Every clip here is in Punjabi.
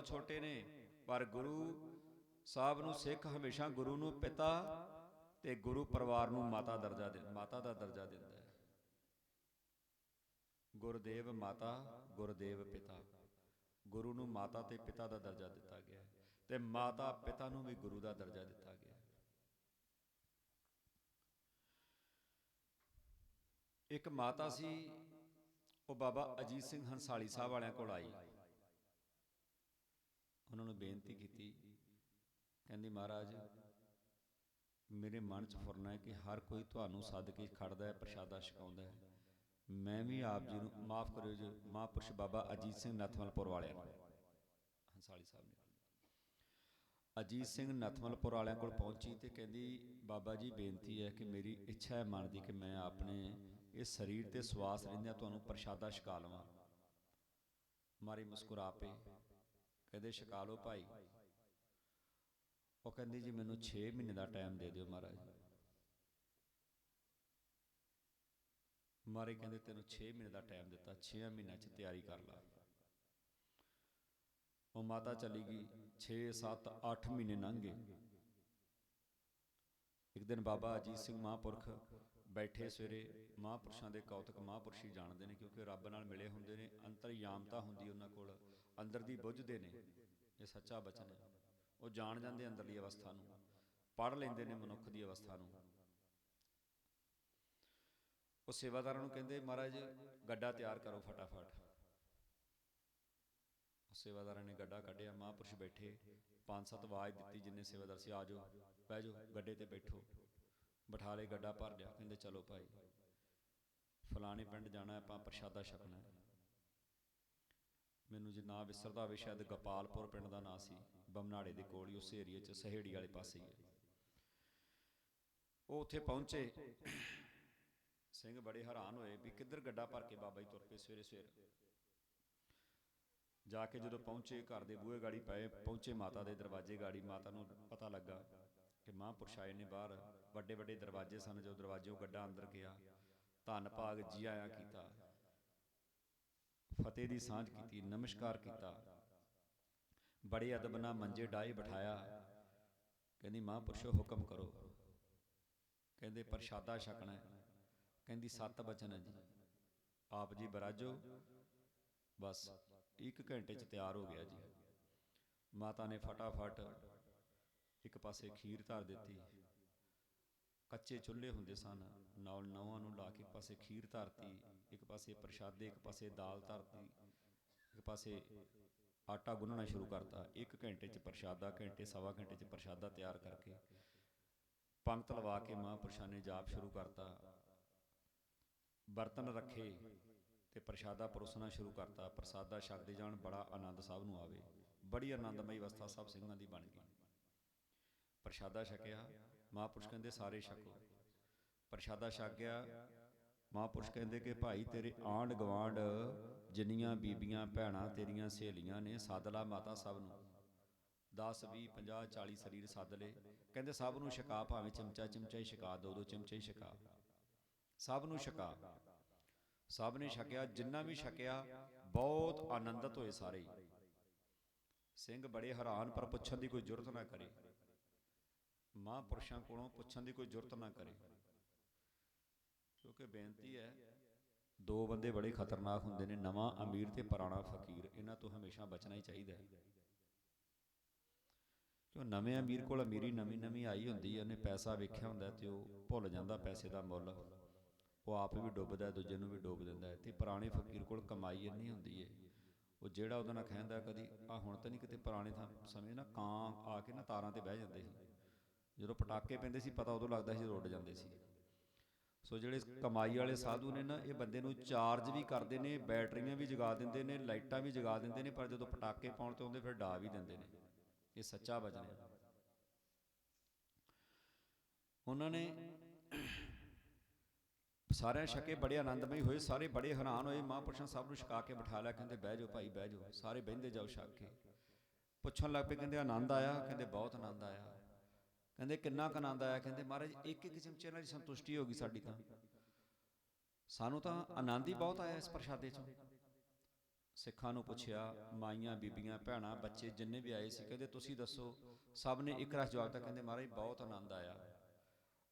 ਬਹੁਤ ਛੋਟੇ ਨੇ, ਪਰ ਗੁਰੂ ਸਾਹਿਬ ਨੂੰ ਸਿੱਖ ਹਮੇਸ਼ਾ ਗੁਰੂ ਨੂੰ ਪਿਤਾ ਤੇ ਗੁਰੂ ਪਰਿਵਾਰ ਨੂੰ ਮਾਤਾ ਦਰਜਾ ਦੇ, ਮਾਤਾ ਦਾ ਦਰਜਾ ਦਿੰਦਾ ਹੈ। ਗੁਰਦੇਵ ਮਾਤਾ, ਗੁਰਦੇਵ ਪਿਤਾ। ਗੁਰੂ ਨੂੰ ਮਾਤਾ ਤੇ ਪਿਤਾ ਦਾ ਦਰਜਾ ਦਿੱਤਾ ਗਿਆ ਹੈ ਤੇ ਮਾਤਾ ਪਿਤਾ ਨੂੰ ਵੀ ਗੁਰੂ ਦਾ ਦਰਜਾ ਦਿੱਤਾ ਗਿਆ ਹੈ। ਇੱਕ ਮਾਤਾ ਸੀ, ਉਹ ਬਾਬਾ ਅਜੀਤ ਸਿੰਘ ਹੰਸਾਲੀ ਸਾਹਿਬ ਵਾਲਿਆਂ ਕੋਲ ਆਈ। ਉਹਨਾਂ ਨੂੰ ਬੇਨਤੀ ਕੀਤੀ। ਕਹਿੰਦੀ, ਮਹਾਰਾਜ, ਮੇਰੇ ਮਨ 'ਚ ਫੁਰਨਾ ਹੈ ਕਿ ਹਰ ਕੋਈ ਤੁਹਾਨੂੰ ਸੱਦ ਕੇ ਖੜਦਾ ਹੈ, ਪ੍ਰਸ਼ਾਦਾ ਛਕਾਉਂਦਾ ਹੈ। ਮੈਂ ਵੀ ਆਪ ਜੀ ਨੂੰ ਮਾਫ ਕਰਿਓ ਜੀ। ਮਹਾਂਪੁਰਸ਼ ਬਾਬਾ ਅਜੀਤ ਸਿੰਘ ਨਥਮਲਪੁਰ ਵਾਲਿਆਂ ਨੂੰ ਹੰਸਾਲੀ ਸਾਹਿਬ ਨੇ ਅਜੀਤ ਸਿੰਘ ਨਥਮਲਪੁਰ ਵਾਲਿਆਂ ਕੋਲ ਪਹੁੰਚੀ ਤੇ ਕਹਿੰਦੀ, ਬਾਬਾ ਜੀ, ਬੇਨਤੀ ਹੈ ਕਿ ਮੇਰੀ ਇੱਛਾ ਹੈ ਮਨ ਦੀ ਕਿ ਮੈਂ ਆਪਣੇ ਇਸ ਸਰੀਰ ਤੇ ਸਵਾਸ ਰਹਿੰਦਿਆਂ ਤੁਹਾਨੂੰ ਪ੍ਰਸ਼ਾਦਾ ਛਕਾ ਲਵਾਂ। ਮਾਰੀ ਮੁਸਕਰਾ ਪਏ ਕਹਿੰਦੇ, ਛਕਾ ਲਓ ਭਾਈ। ਉਹ ਕਹਿੰਦੀ, ਜੀ ਮੈਨੂੰ 6 ਮਹੀਨੇ ਦਾ ਟਾਈਮ ਦੇ ਦਿਓ ਮਹਾਰਾਜ। ਮਾਰੇ ਕਹਿੰਦੇ, ਤੈਨੂੰ 6 ਮਹੀਨੇ ਦਾ ਟਾਈਮ ਦਿੱਤਾ 6 ਮਹੀਨਿਆਂ ਚ ਤਿਆਰੀ ਕਰ ਲਾ। ਉਹ ਮਾਤਾ ਚਲੀ ਗਈ 6 7 8 ਮਹੀਨੇ ਲੰਘ ਗਏ। ਇੱਕ ਦਿਨ ਬਾਬਾ ਅਜੀਤ ਸਿੰਘ ਮਹਾਂਪੁਰਖ ਬੈਠੇ ਸਵੇਰੇ, ਮਹਾਂਪੁਰਸ਼ਾਂ ਦੇ ਕੌਤਕ ਮਹਾਂਪੁਰਸ਼ੀ ਜਾਣਦੇ ਨੇ ਕਿਉਂਕਿ ਰੱਬ ਨਾਲ ਮਿਲੇ ਹੁੰਦੇ ਨੇ, ਅੰਤਰਯਾਮਤਾ ਹੁੰਦੀ ਉਹਨਾਂ ਕੋਲ। ਅੰਦਰ ਦੀ ਬੁੱਝਦੇ ਨੇ, ਇਹ ਸੱਚਾ ਬਚਨ ਹੈ। ਉਹ ਜਾਣ ਜਾਂਦੇ ਅੰਦਰਲੀ ਅਵਸਥਾ ਨੂੰ ਪੜ ਲੈਂਦੇ ਨੇ ਮਨੁੱਖ ਦੀ ਅਵਸਥਾ ਨੂੰ। ਉਹ ਸੇਵਾਦਾਰਾਂ ਨੂੰ ਕਹਿੰਦੇ, ਮਹਾਰਾਜ, ਗੱਡਾ ਤਿਆਰ ਕਰੋ ਫਟਾਫਟ। ਸੇਵਾਦਾਰਾਂ ਨੇ ਗੱਡਾ ਕੱਢਿਆ, ਮਹਾਂਪੁਰਸ਼ ਬੈਠੇ, ਪੰਜ ਸੱਤ ਆਵਾਜ਼ ਦਿੱਤੀ ਜਿੰਨੇ ਸੇਵਾਦਾਰ ਸੀ, ਆ ਜਾਓ, ਬਹਿ ਜਾਓ, ਗੱਡੇ ਤੇ ਬੈਠੋ। ਬਿਠਾ ਲਏ ਗੱਡਾ ਭਰ ਲਿਆ, ਕਹਿੰਦੇ, ਚਲੋ ਭਾਈ, ਫਲਾਣੇ ਪਿੰਡ ਜਾਣਾ, ਆਪਾਂ ਪ੍ਰਸ਼ਾਦਾ ਛਕਣਾ ਹੈ। ਮੈਨੂੰ ਜੇ ਨਾਂ ਵਿਸਰਦਾ ਹੋਵੇ ਸ਼ਾਇਦ ਗੋਪਾਲਪੁਰ ਪਿੰਡ ਦਾ ਨਾਂ ਸੀ, ਬਮਨਾੜੇ ਦੇ ਕੋਲ, ਹੀ ਉਸ ਏਰੀਏ 'ਚ ਸਹੇੜੀ ਵਾਲੇ ਪਾਸੇ ਹੀ ਹੈ। ਉਹ ਉੱਥੇ ਪਹੁੰਚੇ। ਸਿੰਘ ਬੜੇ ਹੈਰਾਨ ਹੋਏ ਵੀ ਕਿੱਧਰ ਗੱਡਾ ਭਰ ਕੇ ਬਾਬਾ ਜੀ ਤੁਰ ਪਏ ਸਵੇਰੇ ਸਵੇਰੇ। ਜਾ ਕੇ ਜਦੋਂ ਪਹੁੰਚੇ, ਘਰ ਦੇ ਬੂਹੇ ਗਾੜੀ ਪਏ, ਪਹੁੰਚੇ ਮਾਤਾ ਦੇ ਦਰਵਾਜ਼ੇ ਗਾੜੀ, ਮਾਤਾ ਨੂੰ ਪਤਾ ਲੱਗਾ ਕਿ ਮਹਾਂਪੁਰਸ਼ ਆਏ ਨੇ ਬਾਹਰ, ਵੱਡੇ ਵੱਡੇ ਦਰਵਾਜ਼ੇ ਸਨ ਜੋ ਦਰਵਾਜ਼ਿਓਂ ਗੱਡਾ ਅੰਦਰ ਗਿਆ, ਧੰਨ ਭਾਗ ਜੀ ਆਇਆਂ ਕੀਤਾ। ਫਤਿਹ ਦੀ ਸਾਂਝ ਕੀਤੀ, ਨਮਸਕਾਰ ਕੀਤਾ। ਬੜੇ ਅਦਬ ਨਾਲ ਮੰਜੇ ਡਾਏ ਬਿਠਾਇਆ। ਕਹਿੰਦੀ, ਮਹਾਂਪੁਰਸ਼ੋ, ਹੁਕਮ ਕਰੋ। ਕਹਿੰਦੇ, ਪ੍ਰਸ਼ਾਦਾ ਛਕਣਾ ਹੈ। ਕਹਿੰਦੀ, ਸੱਤ ਬਚਨ ਹੈ ਜੀ। ਆਪ ਜੀ ਬਰਾਜੋ। ਬਸ, ਇੱਕ ਘੰਟੇ ਚ ਤਿਆਰ ਹੋ ਗਿਆ ਜੀ। ਮਾਤਾ ਨੇ ਫਟਾਫਟ ਇੱਕ ਪਾਸੇ ਖੀਰ ਧਰ ਦਿੱਤੀ। ਕੱਚੇ ਚੁੱਲ੍ਹੇ ਹੁੰਦੇ ਸਨ। ਨਾਲ ਨਵਾਂ ਨੂੰ ਲਾ ਕੇ ਇੱਕ ਪਾਸੇ ਖੀਰ ਧਰਤੀ, ਇੱਕ ਪਾਸੇ ਪ੍ਰਸ਼ਾਦੇ, ਇੱਕ ਪਾਸੇ ਦਾਲ ਧਰਤੀ, ਇੱਕ ਪਾਸੇ ਆਟਾ ਗੁੰਨਣਾ ਸ਼ੁਰੂ ਕਰਤਾ। ਇੱਕ ਘੰਟੇ ਚ ਪ੍ਰਸ਼ਾਦਾ, ਘੰਟੇ, ਸਵਾ ਘੰਟੇ ਚ ਪ੍ਰਸ਼ਾਦਾ ਤਿਆਰ ਕਰਕੇ ਪੰਕਤ ਲਵਾ ਕੇ ਮਹਾਂਪੁਰਸ਼ਾਂ ਨੇ ਜਾਪ ਸ਼ੁਰੂ ਕਰਤਾ। ਬਰਤਨ ਰੱਖੇ ਤੇ ਪ੍ਰਸ਼ਾਦਾ ਪਰੋਸਣਾ ਸ਼ੁਰੂ ਕਰਤਾ। ਪ੍ਰਸਾਦਾ ਛਕਦੇ ਜਾਣ ਬੜਾ ਆਨੰਦ ਸਭ ਨੂੰ ਆਵੇ। ਬੜੀ ਆਨੰਦਮਈ ਅਵਸਥਾ ਸਭ ਸਿੰਘਾਂ ਦੀ ਬਣ ਗਈ। ਪ੍ਰਸ਼ਾਦਾ ਛਕਿਆ। ਮਹਾਂਪੁਰਸ਼ ਕਹਿੰਦੇ ਸਾਰੇ ਛਕੋ ਪ੍ਰਸ਼ਾਦਾ ਛਕ ਗਿਆ। ਮਹਾਂਪੁਰਸ਼ ਕਹਿੰਦੇ ਕਿ ਭਾਈ ਤੇਰੇ ਆਂਡ ਗਵਾਂਡ ਜਿੰਨੀਆਂ ਬੀਬੀਆਂ, ਭੈਣਾਂ ਤੇਰੀਆਂ ਸਹੇਲੀਆਂ ਨੇ ਸਾਦਲਾ ਮਾਤਾ ਸਭ ਨੂੰ। 10 20 50 40 ਸਰੀਰ ਸੱਦ ਲੇ ਕਹਿੰਦੇ ਸਭ ਨੂੰ ਛਕਾ ਭਾਵੇਂ ਚਮਚਾ ਚਮਚਾ ਹੀ ਛਕਾ, ਦੋ ਦੋ ਚਮਚੇ ਹੀ ਛਕਾ। ਸਭ ਨੂੰ ਛਕਾ। ਸਭ ਨੇ ਛਕਿਆ, ਜਿੰਨਾ ਵੀ ਛਕਿਆ, ਬਹੁਤ ਆਨੰਦਿਤ ਹੋਏ ਸਾਰੇ। ਸਿੰਘ ਬੜੇ ਹੈਰਾਨ, ਪਰ ਪੁੱਛਣ ਦੀ ਕੋਈ ਜ਼ਰੂਰਤ ਨਾ ਕਰੇ। ਮਹਾਂਪੁਰਸ਼ਾਂ ਕੋਲੋਂ ਪੁੱਛਣ ਦੀ ਕੋਈ ਜ਼ਰੂਰਤ ਨਾ ਕਰੇ। ਕਿਉਂਕਿ ਬੇਨਤੀ ਹੈ, ਦੋ ਬੰਦੇ ਬੜੇ ਖਤਰਨਾਕ ਹੁੰਦੇ ਨੇ, ਨਵਾਂ ਅਮੀਰ ਤੇ ਪੁਰਾਣਾ ਫਕੀਰ, ਇਹਨਾਂ ਤੋਂ ਹਮੇਸ਼ਾ ਬਚਣਾ ਹੀ ਚਾਹੀਦਾ ਹੈ। ਕਿਉਂ ਨਵੇਂ ਅਮੀਰ ਕੋਲ ਅਮੀਰੀ ਨਵੀਂ ਨਵੀਂ ਆਈ ਹੁੰਦੀ ਹੈ, ਉਹਨੇ ਪੈਸਾ ਵੇਖਿਆ ਹੁੰਦਾ ਤੇ ਉਹ ਭੁੱਲ ਜਾਂਦਾ ਪੈਸੇ ਦਾ ਮੁੱਲ। ਉਹ ਆਪ ਵੀ ਡੁੱਬਦਾ ਦੂਜੇ ਨੂੰ ਵੀ ਡੁੱਬ ਦਿੰਦਾ ਹੈ ਤੇ ਪੁਰਾਣੇ ਫਕੀਰ ਕੋਲ ਕਮਾਈ ਇੰਨੀ ਹੁੰਦੀ ਹੈ। ਉਹ ਜਿਹੜਾ ਉਹਦੇ ਨਾਲ ਕਹਿੰਦਾ ਕਦੀ ਆ ਹੁਣ ਤਾਂ ਨਹੀਂ ਕਿਤੇ ਪੁਰਾਣੇ ਥਾਂ ਸਮੇਂ ਨਾ ਕਾਂ ਆ ਕੇ ਨਾ ਤਾਰਾਂ ਤੇ ਬਹਿ ਜਾਂਦੇ ਸੀ। ਜਦੋਂ ਪਟਾਕੇ ਪੈਂਦੇ ਸੀ, ਪਤਾ ਉਦੋਂ ਲੱਗਦਾ ਸੀ ਰੁੱਡ ਜਾਂਦੇ ਸੀ। ਸੋ ਜਿਹੜੇ ਕਮਾਈ ਵਾਲੇ ਸਾਧੂ ਨੇ ਨਾ, ਇਹ ਬੰਦੇ ਨੂੰ ਚਾਰਜ ਵੀ ਕਰਦੇ ਨੇ, ਬੈਟਰੀਆਂ ਵੀ ਜਗਾ ਦਿੰਦੇ ਨੇ, ਲਾਈਟਾਂ ਵੀ ਜਗਾ ਦਿੰਦੇ ਨੇ, ਪਰ ਜਦੋਂ ਪਟਾਕੇ ਪਾਉਣ ਤੇ ਆਉਂਦੇ ਫਿਰ ਡਾ ਵੀ ਦਿੰਦੇ ਨੇ। ਇਹ ਸੱਚਾ ਵਚਨ ਹੈ। ਉਹਨਾਂ ਨੇ ਸਾਰਿਆਂ ਛਕੇ ਬੜੇ ਆਨੰਦਮਈ ਹੋਏ, ਸਾਰੇ ਬੜੇ ਹੈਰਾਨ ਹੋਏ, ਮਹਾਂਪੁਰਸ਼ਾਂ ਸਭ ਨੂੰ ਛਕਾ ਕੇ ਬਿਠਾ ਲਿਆ, ਕਹਿੰਦੇ ਬਹਿ ਜਾਓ ਭਾਈ, ਬਹਿ ਜਾਓ। ਸਾਰੇ ਬਹਿੰਦੇ ਜਾਓ ਛਕ ਕੇ। ਪੁੱਛਣ ਲੱਗ ਪਏ, ਕਹਿੰਦੇ ਆਨੰਦ ਆਇਆ? ਕਹਿੰਦੇ ਬਹੁਤ ਆਨੰਦ ਆਇਆ। ਕਹਿੰਦੇ ਕਿੰਨਾ ਕੁ ਆਨੰਦ ਆਇਆ, ਕਹਿੰਦੇ ਮਹਾਰਾਜ ਇੱਕ ਇੱਕ ਚਮਚੇ ਨਾਲ ਹੀ ਸੰਤੁਸ਼ਟੀ ਹੋ ਗਈ ਸਾਡੀ ਤਾਂ। ਸਾਨੂੰ ਤਾਂ ਆਨੰਦ ਹੀ ਬਹੁਤ ਆਇਆ ਇਸ ਪ੍ਰਸ਼ਾਦੇ ਚੋਂ। ਸਿੱਖਾਂ ਨੂੰ ਪੁੱਛਿਆ, ਮਾਈਆਂ, ਬੀਬੀਆਂ, ਭੈਣਾਂ, ਬੱਚੇ ਜਿੰਨੇ ਵੀ ਆਏ ਸੀ, ਕਹਿੰਦੇ ਤੁਸੀਂ ਦੱਸੋ, ਸਭ ਨੇ ਇੱਕ ਰਸ ਜਵਾਬ ਤਾਂ ਕਹਿੰਦੇ ਮਹਾਰਾਜ, ਬਹੁਤ ਆਨੰਦ ਆਇਆ।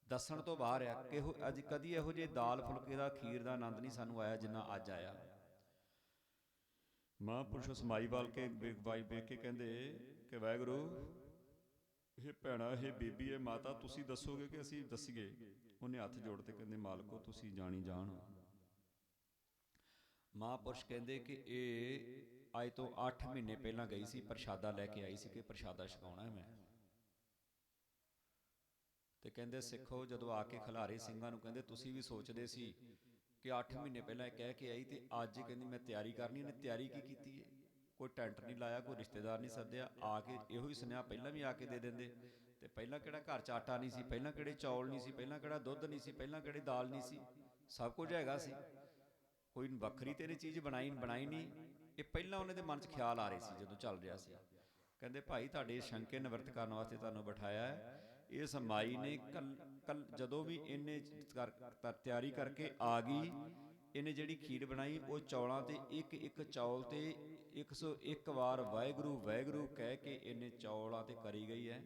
ਦੱਸਣ ਤੋਂ ਬਾਹਰ ਆ ਕਿ ਅੱਜ ਕਦੀ ਇਹੋ ਜਿਹੇ ਦਾਲ ਫੁਲਕੇ ਦਾ, ਖੀਰ ਦਾ ਆਨੰਦ ਨਹੀਂ ਸਾਨੂੰ ਆਇਆ ਜਿੰਨਾ ਅੱਜ ਆਇਆ। ਮਹਾਂਪੁਰਸ਼ ਸਮਾਈ ਵਾਲ ਕੇ ਵੇ- ਵੇਖ ਕੇ ਕਹਿੰਦੇ ਕਿ ਵਾਹਿਗੁਰੂ ਇਹ ਭੈਣਾ, ਇਹ ਬੀਬੀ, ਇਹ ਮਾਤਾ, ਤੁਸੀਂ ਦੱਸੋਗੇ ਕਿ ਅਸੀਂ ਦੱਸੀਏ ਉਹਨੇ ਹੱਥ ਜੋੜ ਤੇ ਕਹਿੰਦੇ, ਮਾਲਕੋ, ਤੁਸੀਂ ਜਾਣੀ ਜਾਣ। ਮਹਾਂਪੁਰਸ਼ ਕਹਿੰਦੇ ਕਿ ਇਹ ਅੱਜ ਤੋਂ 8 ਮਹੀਨੇ ਪਹਿਲਾਂ ਗਈ ਸੀ, ਪ੍ਰਸ਼ਾਦਾ ਲੈ ਕੇ ਆਈ ਸੀ ਕਿ ਪ੍ਰਸ਼ਾਦਾ ਛਕਾਉਣਾ ਹੈ ਮੈਂ। ਤੇ ਕਹਿੰਦੇ, ਸਿੱਖੋ, ਜਦੋਂ ਆ ਕੇ ਖਿਲਾਰੇ ਸਿੰਘਾਂ ਨੂੰ ਕਹਿੰਦੇ, ਤੁਸੀਂ ਵੀ ਸੋਚਦੇ ਸੀ ਕਿ 8 ਮਹੀਨੇ ਪਹਿਲਾਂ ਇਹ ਕਹਿ ਕੇ ਆਈ ਤੇ ਅੱਜ ਕਹਿੰਦੀ, ਮੈਂ ਤਿਆਰੀ ਕਰਨੀ ਇਹਨੇ ਤਿਆਰੀ ਕੀ ਕੀਤੀ ਹੈ? ਕੋਈ ਟੈਂਟ ਨਹੀਂ ਲਾਇਆ, ਕੋਈ ਰਿਸ਼ਤੇਦਾਰ ਨਹੀਂ ਸੱਦਿਆ, ਆ ਕੇ ਇਹੋ ਹੀ ਸੁਨੇਹਾ ਪਹਿਲਾਂ ਵੀ ਆ ਕੇ ਦੇ ਦਿੰਦੇ। ਤੇ ਪਹਿਲਾਂ ਕਿਹੜਾ ਘਰ ਚ ਆਟਾ ਨਹੀਂ ਸੀ, ਪਹਿਲਾਂ ਕਿਹੜੇ ਚੌਲ ਨਹੀਂ ਸੀ, ਪਹਿਲਾਂ ਕਿਹੜਾ ਦੁੱਧ ਨਹੀਂ ਸੀ, ਪਹਿਲਾਂ ਕਿਹੜੇ ਦਾਲ ਨਹੀਂ ਸੀ, ਸਭ ਕੁਝ ਹੈਗਾ ਸੀ। ਕੋਈ ਵੱਖਰੀ ਤੇਰੀ ਚੀਜ਼ ਬਣਾਈ ਬਣਾਈ ਨਹੀਂ, ਇਹ ਪਹਿਲਾਂ ਉਹਨਾਂ ਦੇ ਮਨ 'ਚ ਖਿਆਲ ਆ ਰਹੇ ਸੀ ਜਦੋਂ ਚੱਲ ਰਿਹਾ ਸੀ। ਕਹਿੰਦੇ, ਭਾਈ, ਤੁਹਾਡੇ ਸ਼ੰਕੇ ਨਿਵਰਤ ਕਰਨ ਵਾਸਤੇ ਤੁਹਾਨੂੰ ਬਿਠਾਇਆ ਹੈ। ਇਸ ਮਾਈ ਨੇ ਕੱਲ ਕੱਲ ਜਦੋਂ ਵੀ ਇਹਨੇ ਕਰ- ਤਿਆਰੀ ਕਰਕੇ ਆ ਗਈ, ਇਹਨੇ ਜਿਹੜੀ ਖੀਰ ਬਣਾਈ, ਉਹ ਚੌਲਾਂ ਤੇ ਇੱਕ ਇੱਕ ਚੌਲ ਤੇ 101 ਵਾਰ ਵਾਹਿਗੁਰੂ ਵਾਹਿਗੁਰੂ ਕਹਿ ਕੇ ਇਹਨੇ ਚੌਲਾਂ ਤੇ ਕਰੀ ਗਈ ਹੈ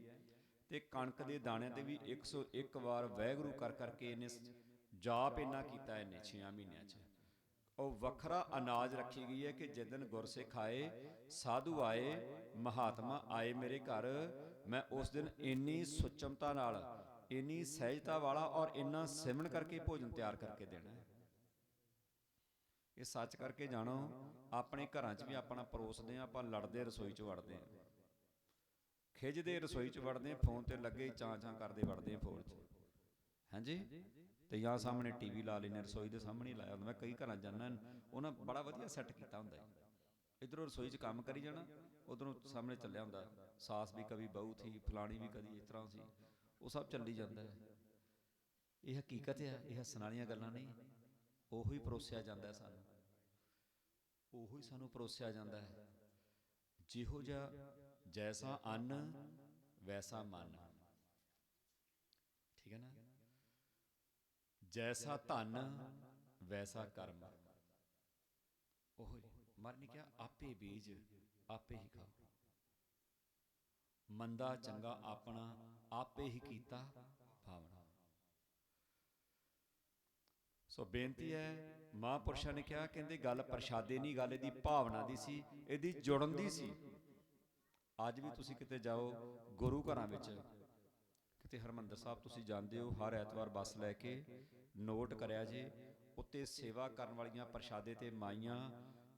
ਤੇ ਕਣਕ ਦੇ ਦਾਣੇ ਤੇ ਵੀ 101 ਵਾਰ ਵਾਹਿਗੁਰੂ ਕਰ ਕਰਕੇ ਇਹਨੇ ਜਾਪ ਇੰਨਾ ਕੀਤਾ ਇਹਨੇ 6 ਮਹੀਨਿਆਂ 'ਚ। ਉਹ ਵੱਖਰਾ ਅਨਾਜ ਰੱਖੀ ਗਈ ਹੈ ਕਿ ਜਿਸ ਦਿਨ ਗੁਰਸਿੱਖ ਆਏ, ਸਾਧੂ ਆਏ, ਮਹਾਤਮਾ ਆਏ ਮੇਰੇ ਘਰ, ਮੈਂ ਉਸ ਦਿਨ ਇੰਨੀ ਸੁਚਮਤਾ ਨਾਲ, ਇੰਨੀ ਸਹਿਜਤਾ ਵਾਲਾ ਔਰ ਇੰਨਾ ਸਿਮਰਨ ਕਰਕੇ ਭੋਜਨ ਤਿਆਰ ਕਰਕੇ ਦੇਣਾ ਹੈ। ਇਹ ਸੱਚ ਕਰਕੇ ਜਾਣੋ, ਆਪਣੇ ਘਰਾਂ 'ਚ ਵੀ ਆਪਣਾ ਪਰੋਸਦੇ ਆ ਆਪਾਂ ਲੜਦੇ, ਰਸੋਈ 'ਚ ਵੜਦੇ ਆ ਖਿੱਚਦੇ ਰਸੋਈ 'ਚ ਵੜਦੇ ਫੋਨ ਤੇ ਲੱਗੇ ਚਾਂ ਚਾਂ ਕਰਦੇ ਵੜਦੇ ਆ ਫੋਨ 'ਚ। ਹਾਂਜੀ? ਤੇ ਜਾਂ ਸਾਹਮਣੇ ਟੀਵੀ ਲਾ ਲੈਨੇ ਰਸੋਈ ਦੇ ਸਾਹਮਣੇ ਹੀ ਲਾਇਆ ਹੁੰਦਾ। ਮੈਂ ਕਈ ਘਰਾਂ ਜਾਂਦਾ ਉਹਨਾਂ ਬੜਾ ਵਧੀਆ ਸੈੱਟ ਕੀਤਾ ਹੁੰਦਾ ਹੈ। ਇਧਰੋਂ ਰਸੋਈ 'ਚ ਕੰਮ ਕਰੀ ਜਾਣਾ, ਉਧਰੋਂ ਸਾਹਮਣੇ ਚੱਲਿਆ ਹੁੰਦਾ। ਸਾਸ ਵੀ ਕਦੀ ਬਹੂ ਥੀ, ਫਲਾਣੀ ਵੀ ਕਦੀ ਇਸ ਤਰ੍ਹਾਂ ਸੀ। ਉਹ ਸਭ ਚੱਲੀ ਜਾਂਦਾ ਹੈ। ਇਹ ਹਕੀਕਤ ਹੈ ਇਹ ਹੱਸਣ ਵਾਲੀਆਂ ਗੱਲਾਂ ਨਹੀਂ ਉਹੀ ਪਰੋਸਿਆ ਜਾਂਦਾ ਹੈ ਸਾਨੂੰ। ਉਹੀ ਸਾਨੂੰ ਪਰੋਸਿਆ ਜਾਂਦਾ ਹੈ। ਜਿਹੋ ਜਿਹਾ ਜੈਸਾ ਅੰਨ, ਵੈਸਾ ਮਨ। ਠੀਕ ਹੈ ਨਾ? ਜੈਸਾ ਧਨ, ਵੈਸਾ ਕਰਮ। ਉਹ ਮਰ ਨੇ ਕਿਹਾ, ਆਪੇ ਬੀਜ, ਆਪੇ ਹੀ ਖਾਓ। ਮੰਦਾ ਚੰਗਾ ਆਪਣਾ, ਆਪੇ ਹੀ ਕੀਤਾ ਭਾਵਨਾ। ਸੋ ਬੇਨਤੀ ਹੈ, ਮਹਾਂਪੁਰਸ਼ਾਂ ਨੇ ਕਿਹਾ, ਕਹਿੰਦੇ ਗੱਲ ਪ੍ਰਸ਼ਾਦੇ ਨਹੀਂ, ਗੱਲ ਇਹਦੀ ਭਾਵਨਾ ਦੀ ਸੀ, ਇਹਦੀ ਜੁੜਨ ਦੀ ਸੀ। ਅੱਜ ਵੀ ਤੁਸੀਂ ਕਿਤੇ ਜਾਓ, ਗੁਰੂ ਘਰਾਂ ਵਿੱਚ, ਕਿਤੇ ਹਰਮੰਦਰ ਸਾਹਿਬ ਤੁਸੀਂ ਜਾਂਦੇ ਹੋ, ਹਰ ਐਤਵਾਰ ਬੱਸ ਲੈ ਕੇ ਨੋਟ ਕਰਿਆ ਜੇ, ਉੱਤੇ ਸੇਵਾ ਕਰਨ ਵਾਲੀਆਂ ਪ੍ਰਸ਼ਾਦੇ ਤੇ ਮਾਈਆਂ,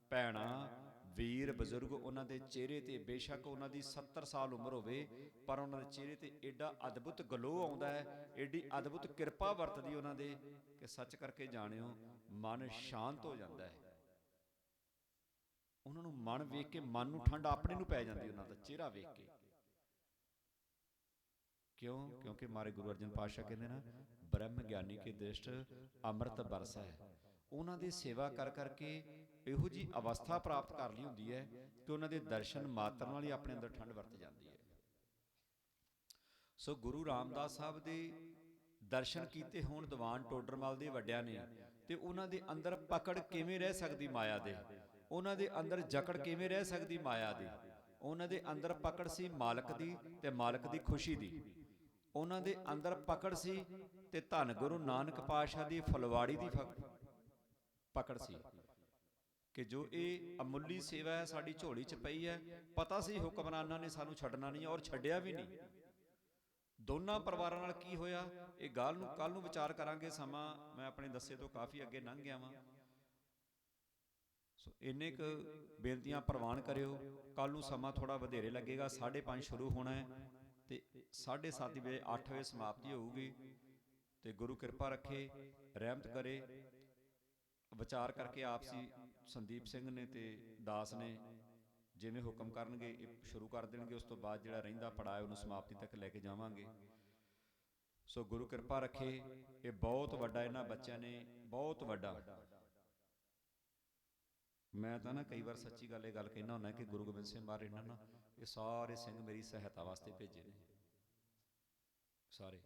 ਭੈਣਾਂ ਵੀਰ ਬਜ਼ੁਰਗ ਉਹਨਾਂ ਦੇ ਚਿਹਰੇ ਤੇ ਬੇਸ਼ੱਕ ਉਹਨਾਂ ਦੀ 70 ਸਾਲ ਉਮਰ ਹੋਵੇ, ਪਰ ਉਹਨਾਂ ਦੇ ਚਿਹਰੇ ਤੇ ਐਡਾ ਅਦਭੁਤ ਗਲੋ ਆਉਂਦਾ ਹੈ ਐਡੀ ਅਦਭੁਤ ਕਿਰਪਾ ਵਰਤਦੀ ਉਹਨਾਂ ਦੇ ਕਿ ਸੱਚ ਕਰਕੇ ਜਾਣਿਓ, ਮਨ ਸ਼ਾਂਤ ਹੋ ਜਾਂਦਾ ਹੈ। ਉਹਨਾਂ ਨੂੰ ਮਨ ਵੇਖ ਕੇ ਮਨ ਨੂੰ ਠੰਡ ਆਪਣੇ ਨੂੰ ਪੈ ਜਾਂਦੀ ਉਹਨਾਂ ਦਾ ਚਿਹਰਾ ਵੇਖ ਕੇ। ਕਿਉਂ? ਕਿਉਂਕਿ ਮਾਰੇ ਗੁਰੂ ਅਰਜਨ ਪਾਤਸ਼ਾਹ ਕਹਿੰਦੇ ਨਾ, ਬ੍ਰਹਮ ਗਿਆਨੀ ਕੇ ਦ੍ਰਿਸ਼ਟ, ਅੰਮ੍ਰਿਤ ਬਰਸਾ। ਹੈ ਉਹਨਾਂ ਦੀ ਸੇਵਾ ਕਰ ਕਰਕੇ ਇਹੋ ਜੀ ਅਵਸਥਾ ਪ੍ਰਾਪਤ ਕਰ ਲਈ ਹੁੰਦੀ ਹੈ ਕਿ ਉਹਨਾਂ ਦੇ ਦਰਸ਼ਨ ਮਾਤਰ ਨਾਲ ਹੀ ਆਪਣੇ ਅੰਦਰ ਠੰਡ ਵਰਤ ਜਾਂਦੀ ਹੈ। ਸੋ ਗੁਰੂ ਰਾਮਦਾਸ ਸਾਹਿਬ ਦੇ ਦਰਸ਼ਨ ਕੀਤੇ ਹੋਣ ਦੀਵਾਨ ਟੋਡਰਮਲ ਦੇ ਵੱਡਿਆਂ ਨੇ ਤੇ ਉਹਨਾਂ ਦੇ ਅੰਦਰ ਪਕੜ ਕਿਵੇਂ ਰਹਿ ਸਕਦੀ ਮਾਇਆ ਦੇ? ਉਹਨਾਂ ਦੇ ਅੰਦਰ ਜਕੜ ਕਿਵੇਂ ਰਹਿ ਸਕਦੀ ਮਾਇਆ ਦੀ? ਉਹਨਾਂ ਦੇ ਅੰਦਰ ਪਕੜ ਸੀ ਮਾਲਕ ਦੀ ਤੇ ਮਾਲਕ ਦੀ ਖੁਸ਼ੀ ਦੀ। ਉਹਨਾਂ ਦੇ ਅੰਦਰ ਪਕੜ ਸੀ ਤੇ ਧੰਨ ਗੁਰੂ ਨਾਨਕ ਪਾਤਸ਼ਾਹ ਦੀ ਫਲਵਾੜੀ ਦੀ ਫਕ- ਪਕੜ ਸੀ। ਕਿ ਜੋ ਇਹ ਅਮੁੱਲੀ ਸੇਵਾ ਹੈ, ਸਾਡੀ ਝੋਲੀ 'ਚ ਪਈ ਹੈ, ਪਤਾ ਸੀ ਹੁਕਮਰਾਨਾਂ ਨੇ ਸਾਨੂੰ ਛੱਡਣਾ ਨਹੀਂ ਔਰ ਛੱਡਿਆ ਵੀ ਨਹੀਂ। ਦੋਨਾਂ ਪਰਿਵਾਰਾਂ ਨਾਲ ਕੀ ਹੋਇਆ? ਇਹ ਗੱਲ ਨੂੰ ਕੱਲ ਨੂੰ ਵਿਚਾਰ ਕਰਾਂਗੇ, ਸਮਾਂ ਮੈਂ ਆਪਣੇ ਦੱਸੇ ਤੋਂ ਕਾਫੀ ਅੱਗੇ ਲੰਘ ਗਿਆ ਵਾਂ। ਸੋ ਇੰਨੇ ਕੁ ਬੇਨਤੀਆਂ ਪ੍ਰਵਾਨ ਕਰਿਓ ਕੱਲ ਨੂੰ ਸਮਾਂ ਥੋੜਾ ਵਧੇਰੇ ਲੱਗੇਗਾ 5:30 ਸ਼ੁਰੂ ਹੋਣਾ ਹੈ ਤੇ 7:30 ਵਜੇ 8 ਵਜੇ ਸਮਾਪਤੀ ਹੋਊਗੀ ਤੇ ਗੁਰੂ ਕਿਰਪਾ ਰੱਖੇ, ਰਹਿਮਤ ਕਰੇ, ਵਿਚਾਰ ਕਰਕੇ ਆਪਸੀ ਸੰਦੀਪ ਸਿੰਘ ਨੇ ਤੇ ਦਾਸ ਨੇ ਜਿਵੇਂ ਹੁਕਮ ਕਰਨਗੇ, ਇਹ ਸ਼ੁਰੂ ਕਰ ਦੇਣਗੇ, ਉਸ ਤੋਂ ਬਾਅਦ ਜਿਹੜਾ ਰਹਿੰਦਾ ਪੜਾਅ ਉਹਨੂੰ ਸਮਾਪਤੀ ਤੱਕ ਲੈ ਕੇ ਜਾਵਾਂਗੇ। ਸੋ ਗੁਰੂ ਕਿਰਪਾ ਰੱਖੇ, ਇਹ ਬਹੁਤ ਵੱਡਾ ਇਹਨਾਂ ਬੱਚਿਆਂ ਨੇ, ਬਹੁਤ ਵੱਡਾ। ਮੈਂ ਤਾਂ ਨਾ ਕਈ ਵਾਰ ਸੱਚੀ ਗੱਲ ਇਹ ਗੱਲ ਕਹਿਣਾ ਹੁੰਦਾ ਕਿ ਗੁਰੂ ਗੋਬਿੰਦ ਸਿੰਘ ਮਹਾਰਾਜ ਇਹਨਾਂ ਨਾ ਇਹ ਸਾਰੇ ਸਿੰਘ ਮੇਰੀ ਸਹਾਇਤਾ ਵਾਸਤੇ ਭੇਜੇ ਨੇ। ਸਾਰੇ।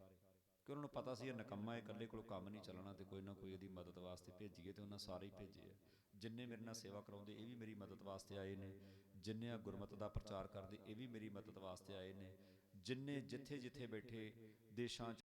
ਕਿ ਉਹਨਾਂ ਨੂੰ ਪਤਾ ਸੀ ਇਹ ਨਕਮਾ ਇਹ ਇਕੱਲੇ ਕੋਲ ਕੰਮ ਨਹੀਂ ਚੱਲਣਾ ਤੇ ਕੋਈ ਨਾ ਕੋਈ ਇਹਦੀ ਮਦਦ ਵਾਸਤੇ ਭੇਜੀਏ ਤੇ ਉਹਨਾਂ ਸਾਰੇ ਹੀ ਭੇਜੇ ਆ। ਜਿੰਨੇ ਮੇਰੇ ਨਾਲ ਸੇਵਾ ਕਰਾਉਂਦੇ, ਇਹ ਵੀ ਮੇਰੀ ਮਦਦ ਵਾਸਤੇ ਆਏ ਨੇ। ਜਿੰਨੇ ਆ ਗੁਰਮਤ ਦਾ ਪ੍ਰਚਾਰ ਕਰਦੇ, ਇਹ ਵੀ ਮੇਰੀ ਮਦਦ ਵਾਸਤੇ ਆਏ ਨੇ। ਜਿੰਨੇ ਜਿੱਥੇ ਜਿੱਥੇ ਬੈਠੇ ਦੇਸ਼ਾਂ 'ਚ